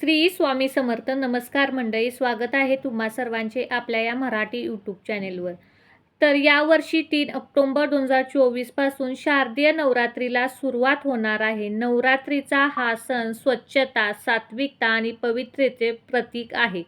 श्री स्वामी समर्थ नमस्कार मंडळी स्वागत आहे तुम्हा सर्वांचे आपल्या या मराठी यूट्यूब चॅनेलवर तर यावर्षी तीन ऑक्टोंबर दोन हजार चोवीसपासून शारदीय नवरात्रीला सुरुवात होणार आहे. नवरात्रीचा हा सण स्वच्छता सात्विकता आणि पवित्रतेचे प्रतीक आहे.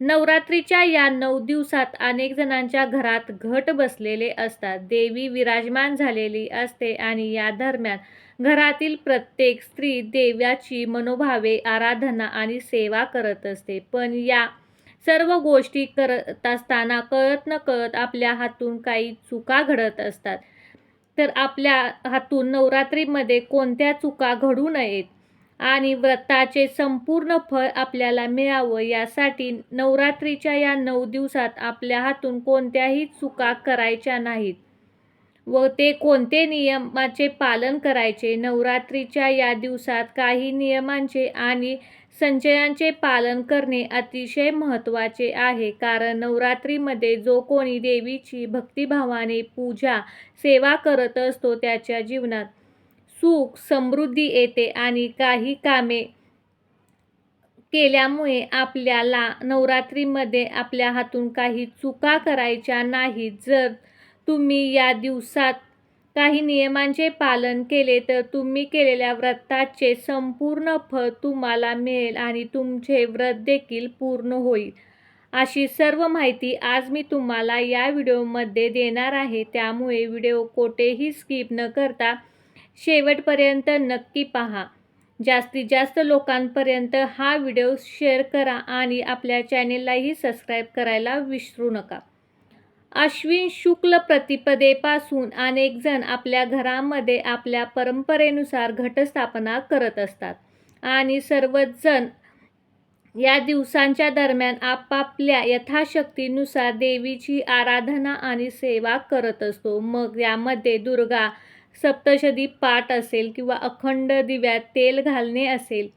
नवरात्रीच्या या नऊ दिवसात अनेक जणांच्या घरात घट बसलेले असतात. देवी विराजमान झालेली असते आणि या दरम्यान घरातील प्रत्येक स्त्री देव्याची मनोभावे आराधना आणि सेवा करत असते. पण या सर्व गोष्टी करत असताना कळत न कळत आपल्या हातून काही चुका घडत असतात. तर आपल्या हातून नवरात्रीमध्ये कोणत्या चुका घडू नयेत? आणि व्रताचे संपूर्ण फळ आपल्याला मिळावं यासाठी नवरात्रीच्या या नऊ दिवसात आपल्या हातून कोणत्याही चुका करायच्या नाहीत. व ते कोणते नियमाचे पालन करायचे? नवरात्रीच्या या दिवसात काही नियमांचे आणि संचयांचे पालन करणे अतिशय महत्त्वाचे आहे. कारण नवरात्रीमध्ये जो कोणी देवीची भक्तिभावाने पूजा सेवा करत असतो त्याच्या जीवनात सुख समृद्धी येते आणि काही कामे केल्यामुळे आपल्याला नवरात्रीमध्ये आपल्या हातून काही चुका करायच्या नाहीत. जर तुम्ही या दिवसात काही नियमांचे पालन केले तर तुम्ही केलेल्या व्रताचे संपूर्ण फळ तुम्हाला मिळेल आणि तुमचे व्रत देखील पूर्ण होईल. अशी सर्व माहिती आज मी तुम्हाला या व्हिडिओमध्ये देणार आहे. त्यामुळे व्हिडिओ कोठेही स्किप न करता शेवटपर्यंत नक्की पहा. जास्तीत जास्त लोकांपर्यंत हा व्हिडिओ शेअर करा आणि आपल्या चॅनेललाही सबस्क्राईब करायला विसरू नका. अश्विन शुक्ल प्रतिपदेपासून अनेक जण आपल्या घरामध्ये आपल्या परंपरेनुसार घटस्थापना करत असतात आणि सर्वच जण या दिवसांच्या दरम्यान आपापल्या यथाशक्तीनुसार देवीची आराधना आणि सेवा करत असतो. मग यामध्ये दुर्गा सप्तशदी पाठ असेल किंवा अखंड दिव्यात तेल घालणे असेल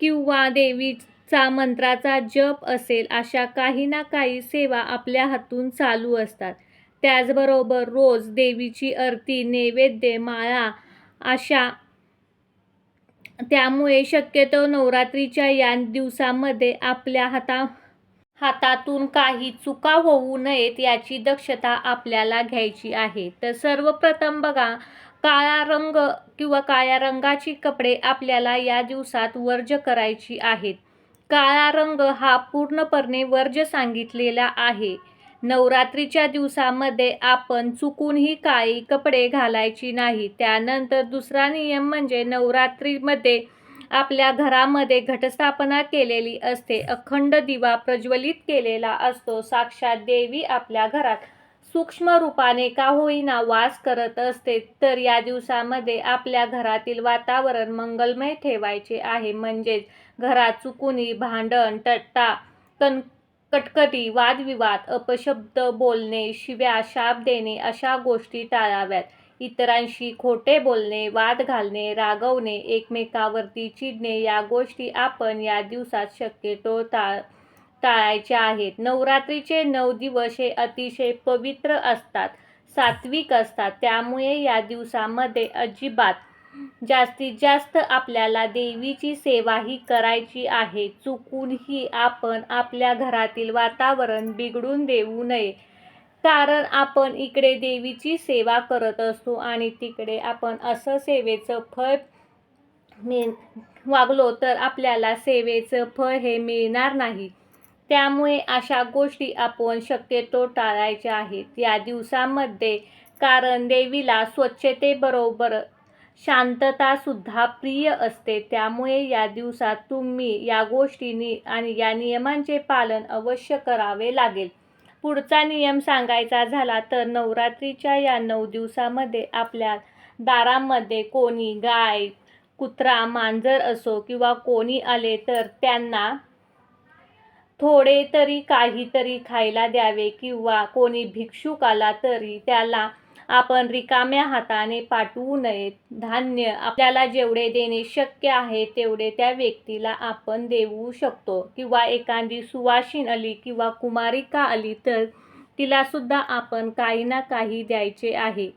किंवा देवीचा मंत्राचा जप असेल अशा काही ना काही सेवा आपल्या हातून चालू असतात. त्याचबरोबर रोज देवीची आरती नैवेद्य माळा अशा त्यामुळे शक्यतो नवरात्रीच्या या दिवसामध्ये आपल्या हाता हातातून काही चुका होऊ नयेत याची दक्षता आपल्याला घ्यायची आहे. तर सर्वप्रथम बघा काळा रंग किंवा काळ्या रंगाची कपडे आपल्याला या दिवसात वर्ज करायची आहेत. काळा रंग हा पूर्णपणे वर्ज सांगितलेला आहे. नवरात्रीच्या दिवसामध्ये आपण चुकूनही काळी कपडे घालायची नाही. त्यानंतर दुसरा नियम म्हणजे नवरात्रीमध्ये आपल्या घरामध्ये घटस्थापना केलेली असते. अखंड दिवा प्रज्वलित केलेला असतो. साक्षात देवी आपल्या घरात सूक्ष्म रूपाने का होईना वास करत असते तर या दिवसामध्ये आपल्या घरातील वातावरण मंगलमय ठेवायचे आहे. म्हणजेच घरात चुकुनी भांडण टट्टा कण कटकटी वादविवाद अपशब्द बोलणे शिव्या शाप देणे अशा गोष्टी टाळाव्यात. इतरांशी खोटे बोलणे वाद घालणे रागवणे एकमेकावरती चिडणे या गोष्टी आपण या दिवसात शक्यतो टाळ टाळायचे आहेत. नवरात्रीचे नऊ दिवस हे अतिशय पवित्र असतात सात्विक असतात. त्यामुळे या दिवसामध्ये अजिबात जास्तीत जास्त आपल्याला देवीची सेवाही करायची आहे. चुकूनही आपण आपल्या घरातील वातावरण बिघडून देऊ नये. कारण आपण इकडे देवीची सेवा करत असतो आणि तिकडे आपण असं सेवेचं फळ मिळ वागलो तर आपल्याला सेवेचं फळ हे मिळणार नाही. त्यामुळे अशा गोष्टी आपण शक्यतो टाळायच्या आहेत. या दिवसामध्ये कारण देवीला स्वच्छतेबरोबर शांततासुद्धा प्रिय असते. त्यामुळे या दिवसात तुम्ही या गोष्टींनी आणि या नियमांचे पालन अवश्य करावे लागेल. पुढचा नियम सांगायचा झाला तर नवरात्रीच्या या नऊ दिवसामध्ये आपल्या दारामध्ये कोणी गाय कुत्रा मांजर असो किंवा कोणी आले तर त्यांना थोडे तरी काहीतरी खायला द्यावे किंवा कोणी भिक्षुक आला तरी त्याला आपण रिकाम्या हाताने पाठवू नयेत. धान्य आपल्याला जेवढे देणे शक्य आहे तेवढे त्या व्यक्तीला आपण देऊ शकतो. किंवा एखादी सुवासिन आली किंवा कुमारिका आली तर तिलासुद्धा आपण काही ना काही द्यायचे आहे.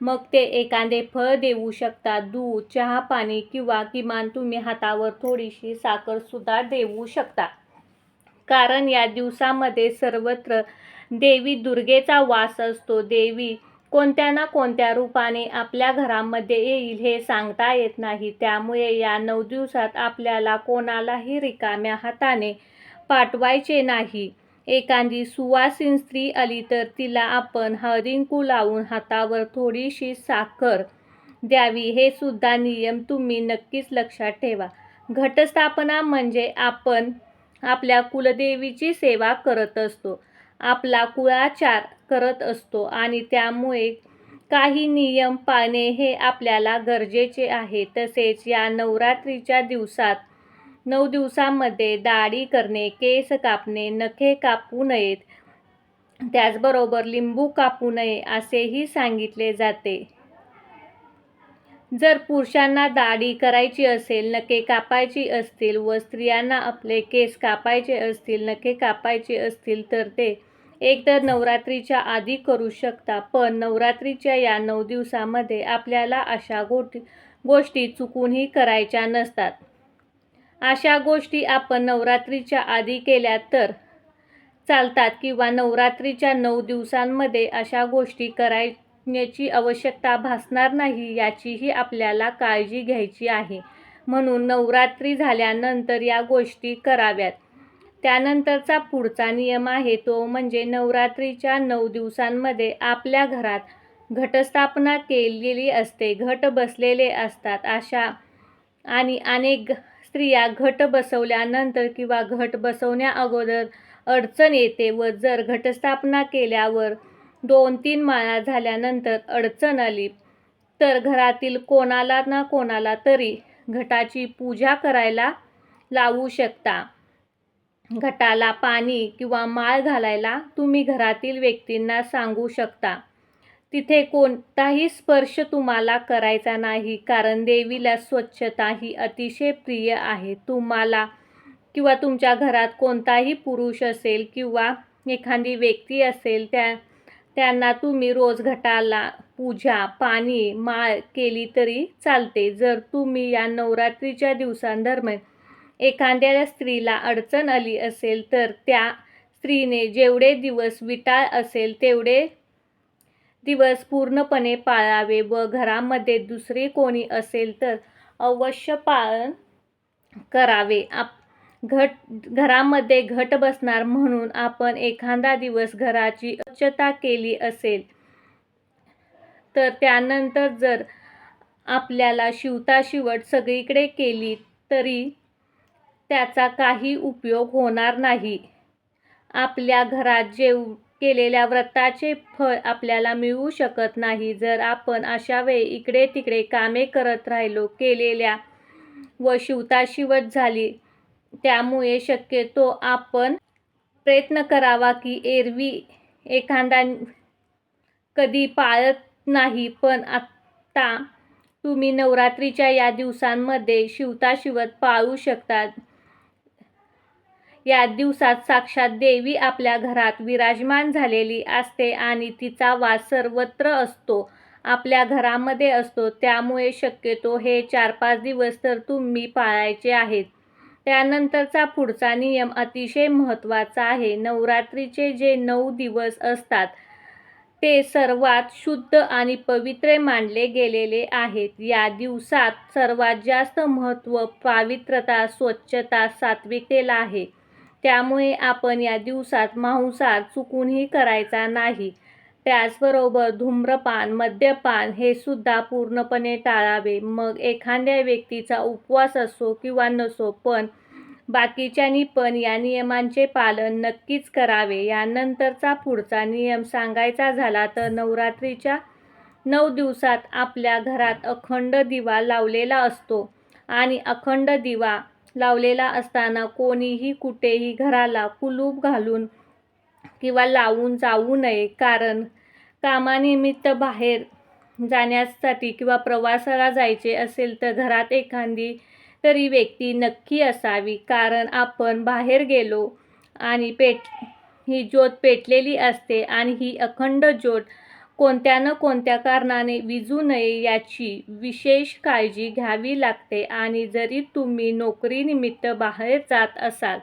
मग ते एखादे फळ देऊ शकता दूध चहा पाणी किंवा किमान तुम्ही हातावर थोडीशी साखरसुद्धा देऊ शकता. कारण या दिवसामध्ये सर्वत्र देवी दुर्गेचा वास असतो. देवी कोणत्या ना कोणत्या रूपाने आपल्या घरामध्ये येईल हे सांगता येत नाही. त्यामुळे या नऊ दिवसात आपल्याला कोणालाही रिकाम्या हाताने पाठवायचे नाही. एखादी सुवासीन स्त्री आली तर तिला आपण हरिंकू लावून हातावर थोडीशी साखर द्यावी. हे सुद्धा नियम तुम्ही नक्कीच लक्षात ठेवा. घटस्थापना म्हणजे आपण आपल्या कुलदेवीची सेवा करत असतो. आपला कुळाचार करत असतो आणि त्यामुळे काही नियम पाळणे हे आपल्याला गरजेचे आहे. तसेच या नवरात्रीच्या दिवसात नऊ दिवसांमध्ये दाढी करणे केस कापणे नखे कापू नयेत. त्याचबरोबर लिंबू कापू नये असेही सांगितले जाते. जर पुरुषांना दाढी करायची असेल नखे कापायची असतील व स्त्रियांना आपले केस कापायचे असतील नखे कापायचे असतील तर ते एकतर नवरात्रीच्या आधी करू शकता. पण नवरात्रीच्या या नऊ दिवसामध्ये आपल्याला अशा गोटी गोष्टी चुकूनही करायच्या नसतात. अशा गोष्टी आपण नवरात्रीच्या आधी केल्या तर चालतात किंवा नवरात्रीच्या नऊ दिवसांमध्ये अशा गोष्टी कराय सुटण्याची आवश्यकता भासणार नाही याचीही आपल्याला काळजी घ्यायची आहे. म्हणून नवरात्री झाल्यानंतर या गोष्टी कराव्यात. त्यानंतरचा पुढचा नियम आहे तो म्हणजे नवरात्रीच्या नऊ दिवसांमध्ये आपल्या घरात घटस्थापना केलेली असते. घट बसलेले असतात अशा आणि अनेक स्त्रिया घट बसवल्यानंतर किंवा घट बसवण्या अगोदर अडचण येते व जर घटस्थापना केल्यावर दोन तीन माळा झाल्यानंतर अडचण आली. तर घरातील कोणाला ना कोणाला तरी घटाची पूजा करायला लावू शकता. घटाला पाणी किंवा माळ घालायला तुम्ही घरातील व्यक्तींना सांगू शकता. तिथे कोणताही स्पर्श तुम्हाला करायचा नाही कारण देवीला स्वच्छता ही अतिशय प्रिय आहे. तुम्हाला किंवा तुमच्या घरात कोणताही पुरुष असेल किंवा एखादी व्यक्ती असेल त्या त्यांना तुम्ही रोज घटाला पूजा पाणी माळ केली तरी चालते. जर तुम्ही या नवरात्रीच्या दिवसांदरम्यान एखाद्या स्त्रीला अडचण आली असेल तर त्या स्त्रीने जेवढे दिवस विटाळ असेल तेवढे दिवस पूर्णपणे पाळावे व घरामध्ये दुसरे कोणी असेल तर अवश्य पालन करावे. आप घट घरामध्ये घट बसणार म्हणून आपण एखादा दिवस घराची स्वच्छता केली असेल तर त्यानंतर जर आपल्याला शिवता शिवट सगळीकडे केली तरी त्याचा काही उपयोग होणार नाही. आपल्या घरात जेव केलेल्या व्रताचे फळ आपल्याला मिळू शकत नाही. जर आपण अशा वेळी इकडे तिकडे कामे करत राहिलो केलेल्या व शिवताशिवट झाली त्यामुळे शक्यतो आपण प्रयत्न करावा की एरवी एखादा कधी पाळत नाही. पण आत्ता तुम्ही नवरात्रीच्या या दिवसांमध्ये शिवता शिवत पाळू शकतात या दिवसात साक्षात देवी आपल्या घरात विराजमान झालेली असते आणि तिचा वास सर्वत्र असतो. आपल्या घरामध्ये असतो. त्यामुळे शक्यतो हे चार पाच दिवस तर तुम्ही पाळायचे आहेत. त्यानंतरचा पुढचा नियम अतिशय महत्त्वाचा आहे. नवरात्रीचे जे नऊ दिवस असतात ते सर्वात शुद्ध आणि पवित्र मानले गेलेले आहेत. या दिवसात सर्वात जास्त महत्त्व पावित्रता स्वच्छता सात्विकतेला आहे. त्यामुळे आपण या दिवसात मांसाहार चुकूनही करायचा नाही. त्याचबरोबर धूम्रपान मद्यपान हे सुद्धा पूर्णपणे टाळावे. मग एखाद्या व्यक्तीचा उपवास असो किंवा नसो पण बाकीच्यांनी पण या नियमांचे पालन नक्कीच करावे. यानंतरचा पुढचा नियम सांगायचा झाला तर नवरात्रीच्या नऊ दिवसात आपल्या घरात अखंड दिवा लावलेला असतो. आणि अखंड दिवा लावलेला असताना कोणीही कुठेही घराला कुलूप घालून किंवा लावून जाऊ नये. कारण कामानिमित्त बाहेर जाण्यासाठी किंवा प्रवासाला जायचे असेल तर घरात एखादी तरी व्यक्ती नक्की असावी. कारण आपण बाहेर गेलो आणि पेट ही ज्योत पेटलेली असते आणि ही अखंड ज्योत कोणत्या न कोणत्या कारणाने विजू नये याची विशेष काळजी घ्यावी लागते. आणि जरी तुम्ही नोकरीनिमित्त बाहेर जात असाल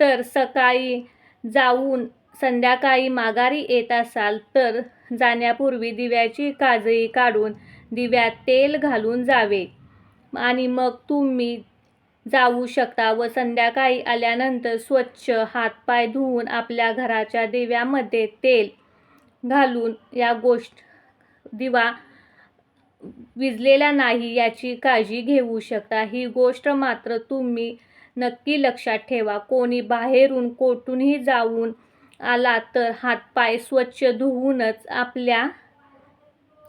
तर सकाळी जाऊन संध्याकाळी माघारी येत असाल तर जाण्यापूर्वी दिव्याची काजळी काढून दिव्यात तेल घालून जावे. आणि मग तुम्ही जाऊ शकता व संध्याकाळी आल्यानंतर स्वच्छ हातपाय धुवून आपल्या घराच्या दिव्यामध्ये तेल घालून या गोष्ट दिवा विजलेला नाही याची काळजी घेऊ शकता. ही गोष्ट मात्र तुम्ही नक्की लक्षात ठेवा. कोणी बाहेरून कोठूनही जाऊन आला तर हातपाय स्वच्छ धुवूनच आपल्या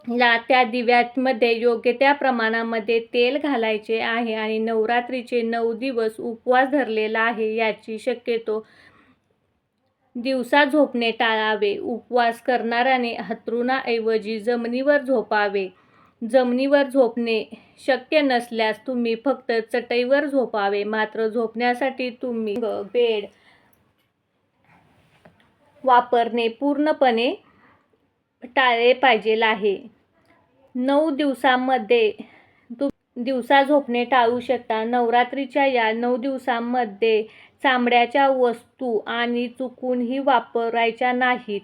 ला त्या दिव्यामध्ये योग्य त्या प्रमाणामध्ये तेल घालायचे आहे आणि नवरात्रीचे नऊ दिवस उपवास धरलेला आहे याची शक्यतो दिवसा झोपणे टाळावे. उपवास करणाऱ्याने हतरुणाऐवजी जमिनीवर झोपावे. जमिनीवर झोपणे शक्य नसल्यास तुम्ही फक्त चटईवर झोपावे. मात्र झोपण्यासाठी तुम्ही बेड वापरणे पूर्णपणे टाळले पाहिजे आहे. नऊ दिवसांमध्ये तू दिवसा झोपणे टाळू शकता. नवरात्रीच्या या नऊ दिवसांमध्ये चामड्याच्या वस्तू आणि चुकूनही वापरायच्या नाहीत.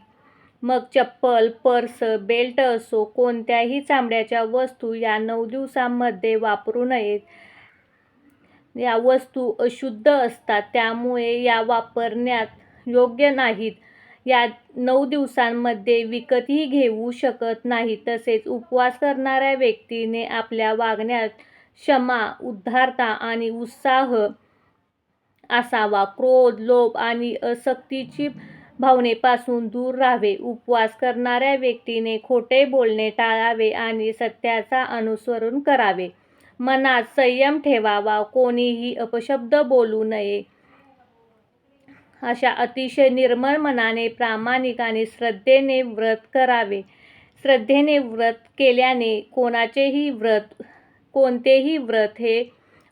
मग चप्पल पर्स बेल्ट असो कोणत्याही चामड्याच्या वस्तू या नऊ दिवसांमध्ये वापरू नयेत. या वस्तू अशुद्ध असतात त्यामुळे या वापरण्यात योग्य नाहीत. या नऊ दिवसांमध्ये विकतही घेऊ शकत नाही. तसेच उपवास करणाऱ्या व्यक्तीने आपल्या वागण्यात क्षमा उद्धारता आणि उत्साह असावा. क्रोध लोभ आणि असक्तीची भावनेपासून दूर राहावे. उपवास करणाऱ्या व्यक्तीने खोटे बोलणे टाळावे आणि सत्याचा अनुसरण करावे. मनात संयम ठेवावा. कोणीही अपशब्द बोलू नये. अशा अतिशय निर्मळ मनाने प्रामाणिक आणि श्रद्धेने व्रत करावे. श्रद्धेने व्रत केल्याने कोणाचेही व्रत कोणतेही व्रत हे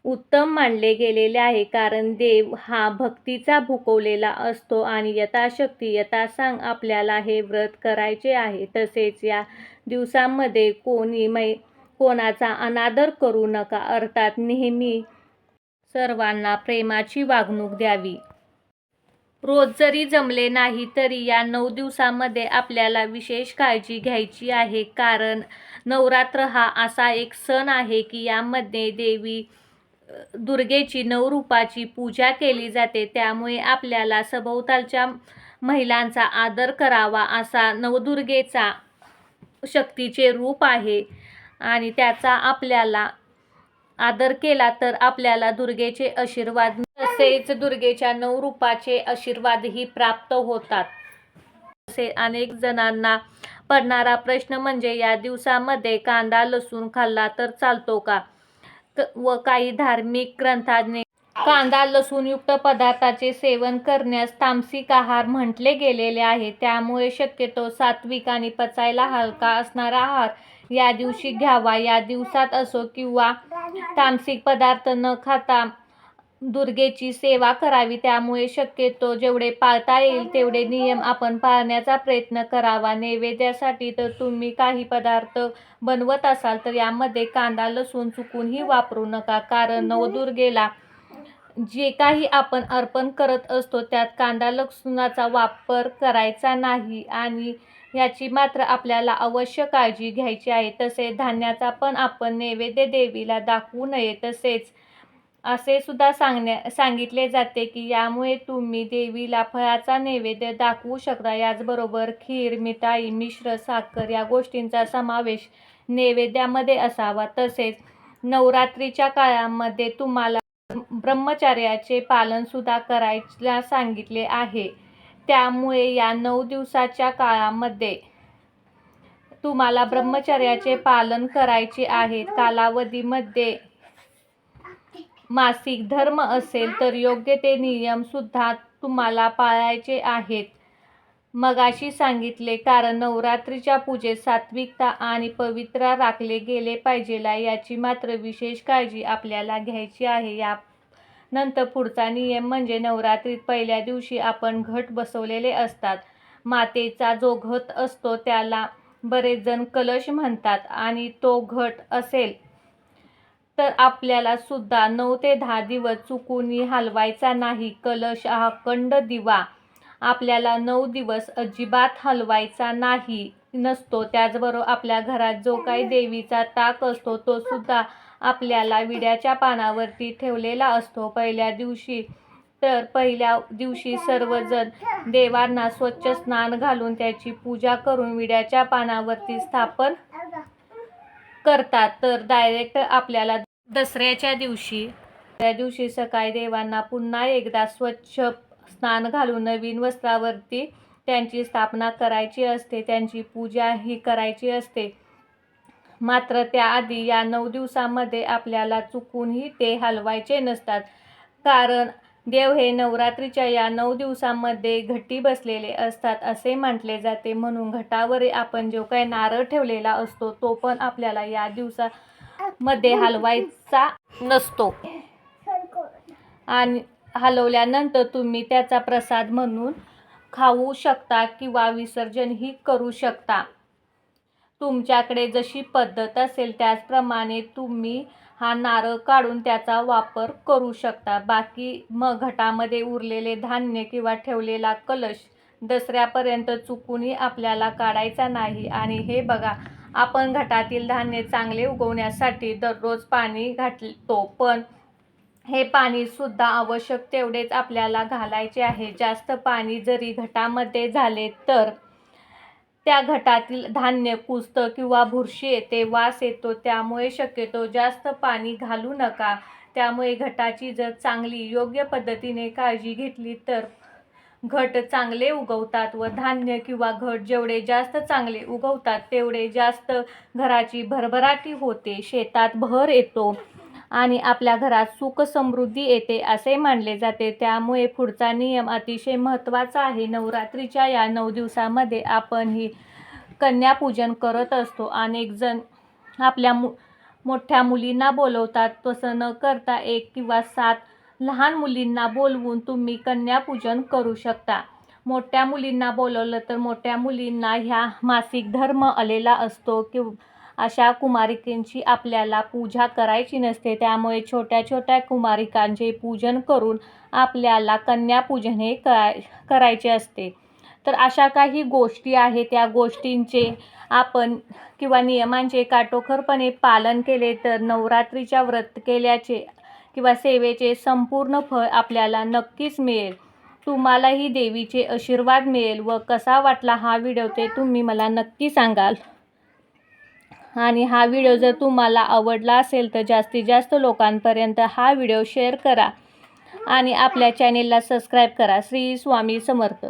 उत्तम मानले गेलेले आहे कारण देव हा भक्तीचा भुकवलेला असतो आणि यथाशक्ती यथासांग आपल्याला हे व्रत करायचे आहे. तसेच या दिवसांमध्ये कोणी मै कोणाचा अनादर करू नका अर्थात नेहमी सर्वांना प्रेमाची वागणूक द्यावी. रोज जरी जमले नाही तरी या नऊ दिवसामध्ये आपल्याला विशेष काळजी घ्यायची आहे. कारण नवरात्र हा असा एक सण आहे की यामध्ये देवी दुर्गेची नऊ रूपाची पूजा केली जाते. त्यामुळे आपल्याला सभोवतालच्या महिलांचा आदर करावा असा नवदुर्गेचा शक्तीचे रूप आहे. आणि त्याचा आपल्याला आदर केला तर आपल्याला दुर्गेचे आशीर्वाद तसेच दुर्गेच्या नऊ रूपाचे आशीर्वादही प्राप्त होतात. तसे अनेक जणांना पडणारा प्रश्न म्हणजे या दिवसामध्ये कांदा लसूण खाल्ला तर चालतो का? व काही धार्मिक ग्रंथांनी कांदा लसूणयुक्त पदार्थाचे सेवन करण्यास तामसिक आहार म्हटले गेलेले आहे. त्यामुळे शक्यतो सात्विक आणि पचायला हलका असणारा आहार या दिवशी घ्यावा. या दिवसात असो किंवा तामसिक पदार्थ न खाता दुर्गेची सेवा करावी त्यामुळे शक्यतो जेवढे पाळता येईल तेवढे नियम आपण पाळण्याचा प्रयत्न करावा. नैवेद्यासाठी तर तुम्ही काही पदार्थ बनवत असाल तर यामध्ये कांदा लसूण चुकूनही वापरू नका. कारण नवदुर्गेला जे काही आपण अर्पण करत असतो त्यात कांदा लसूणाचा वापर करायचा नाही आणि याची मात्र आपल्याला अवश्य काळजी घ्यायची आहे. तसेच धान्याचा पण आपण नैवेद्य देवीला दाखवू नये. तसेच असे सुद्धा सांगण्या सांगितले जाते की यामुळे तुम्ही देवीला फळाचा नैवेद्य दाखवू शकता. याचबरोबर खीर मिठाई मिश्र साखर या गोष्टींचा समावेश नैवेद्यामध्ये असावा. तसेच नवरात्रीच्या काळामध्ये तुम्हाला ब्रह्मचर्याचे पालनसुद्धा करायला सांगितले आहे. त्यामुळे या नऊ दिवसाच्या काळामध्ये तुम्हाला ब्रह्मचर्याचे पालन करायचे आहे. कालावधीमध्ये मासिक धर्म असेल तर योग्य ते नियमसुद्धा तुम्हाला पाळायचे आहेत. मगाशी सांगितले कारण नवरात्रीच्या पूजेत सात्विकता आणि पवित्रा राखले गेले पाहिजेला याची मात्र विशेष काळजी आपल्याला घ्यायची आहे. या नंतर पुढचा नियम म्हणजे नवरात्रीत पहिल्या दिवशी आपण घट बसवलेले असतात. मातेचा जो घट असतो त्याला बरेच जण कलश म्हणतात आणि तो घट असेल. तर आपल्याला सुद्धा नऊ ते दहा दिवस चुकूनही हलवायचा नाही. कलश हा अखंड दिवा. आपल्याला नऊ दिवस अजिबात हलवायचा नाही नसतो. त्याचबरोबर आपल्या घरात जो काही देवीचा ताक असतो तो सुद्धा आपल्याला विड्याच्या पानावरती ठेवलेला असतो. पहिल्या दिवशी तर पहिल्या दिवशी सर्वजण देवांना स्वच्छ स्नान घालून त्याची पूजा करून विड्याच्या पानावरती स्थापन करतात. तर डायरेक्ट आपल्याला दसऱ्याच्या दिवशी. त्या दिवशी सकाळी देवांना पुन्हा एकदा स्वच्छ स्नान घालून नवीन वस्त्रावरती त्यांची स्थापना करायची असते. त्यांची पूजा ही करायची असते. मात्र त्याआधी या नऊ दिवसामध्ये आपल्याला चुकूनही ते हलवायचे नसतात. कारण देव हे नवरात्रीच्या या नऊ दिवसांमध्ये घटी बसलेले असतात असे म्हटले जाते. म्हणून घटावर आपण जो काही नारळ ठेवलेला असतो तो पण आपल्याला या दिवसा मध्ये हलवायचा नसतो. आणि हलवल्यानंतर तुम्ही त्याचा प्रसाद म्हणून खाऊ शकता किंवा विसर्जनही करू शकता. तुमच्याकडे जशी पद्धत असेल त्याचप्रमाणे तुम्ही हा नारळ काढून त्याचा वापर करू शकता. बाकी मग घटामध्ये उरलेले धान्य किंवा ठेवलेला कलश दसऱ्यापर्यंत चुकूनही आपल्याला काढायचा नाही. आणि हे बघा आपण घटातील धान्य चांगले उगवण्यासाठी दररोज पाणी घाटतो पण हे पाणी सुद्धा आवश्यक तेवढेच आपल्याला घालायचे आहे. जास्त पाणी जरी घटामध्ये झाले तर त्या घटातील धान्य कुजतं किंवा बुरशी येते वास येतो त्यामुळे शक्यतो जास्त पाणी घालू नका. त्यामुळे घटाची जर चांगली योग्य पद्धतीने काळजी घेतली तर घट चांगले उगवतात व धान्य किंवा घट जेवढे जास्त चांगले उगवतात तेवढे जास्त घराची भरभराटी होते शेतात भर येतो आणि आपल्या घरात सुख समृद्धी येते असे मानले जाते. त्यामुळे पुढचा नियम अतिशय महत्त्वाचा आहे. नवरात्रीच्या या नऊ दिवसामध्ये आपण ही कन्यापूजन करत असतो. अनेक जण आपल्या मु मोठ्या मुलींना बोलवतात. तसं न करता एक किंवा सात लहान मुलींना बोलवून तुम्ही कन्यापूजन करू शकता. मोठ्या मुलींना बोलवलं तर मोठ्या मुलींना ह्या मासिक धर्म आलेला असतो किंवा अशा कुमारिकेंची आपल्याला पूजा करायची नसते. त्यामुळे छोट्या छोट्या कुमारिकांचे पूजन करून आपल्याला कन्यापूजन हे कराय करायचे असते. तर अशा काही गोष्टी आहेत. त्या गोष्टींचे आपण किंवा नियमांचे काटोखरपणे पालन केले तर नवरात्रीच्या व्रत केल्याचे किंवा सेवेचे संपूर्ण फळ आपल्याला नक्कीच मिळेल. तुम्हालाही देवीचे आशीर्वाद मिळेल व कसा वाटला हा व्हिडिओ ते तुम्ही मला नक्की सांगाल. आणि हा व्हिडिओ जर तुम्हाला आवडला असेल तर जास्तीत जास्त लोकांपर्यंत हा व्हिडिओ शेअर करा आणि आपल्या चॅनेलला सबस्क्राईब करा. श्री स्वामी समर्थ.